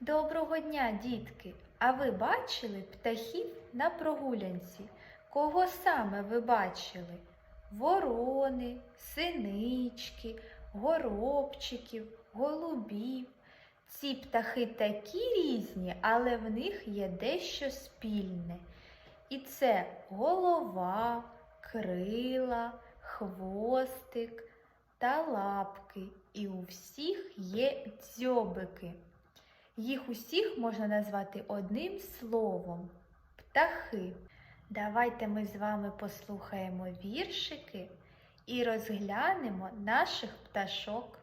Доброго дня, дітки! А ви бачили птахів на прогулянці? Кого саме ви бачили? Ворони, синички, горобчиків, голубів. Ці птахи такі різні, але в них є дещо спільне. І це голова, крила, хвостик та лапки. І у всіх є дзьобики. Їх усіх можна назвати одним словом птахи. Давайте ми з вами послухаємо віршики і розглянемо наших пташок.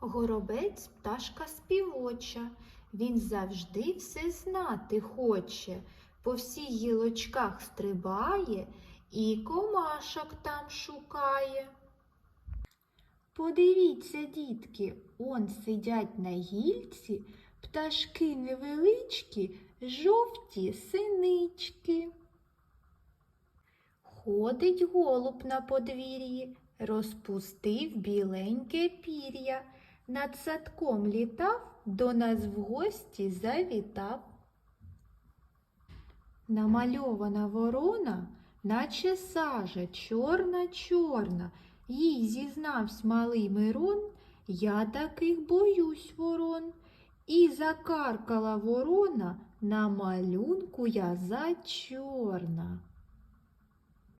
Горобець пташка співоча, він завжди все знати хоче, по всіх гілочках стрибає і комашок там шукає. Подивіться, дітки, он сидять на гільці пташки невеличкі, жовті синички. Ходить голуб на подвір'ї, розпустив біленьке пір'я, над садком літав, до нас в гості завітав. Намальована ворона, наче сажа, чорна-чорна, їй зізнавсь малий Мирон, я таких боюсь ворон. І закаркала ворона, на малюнку я зачорна.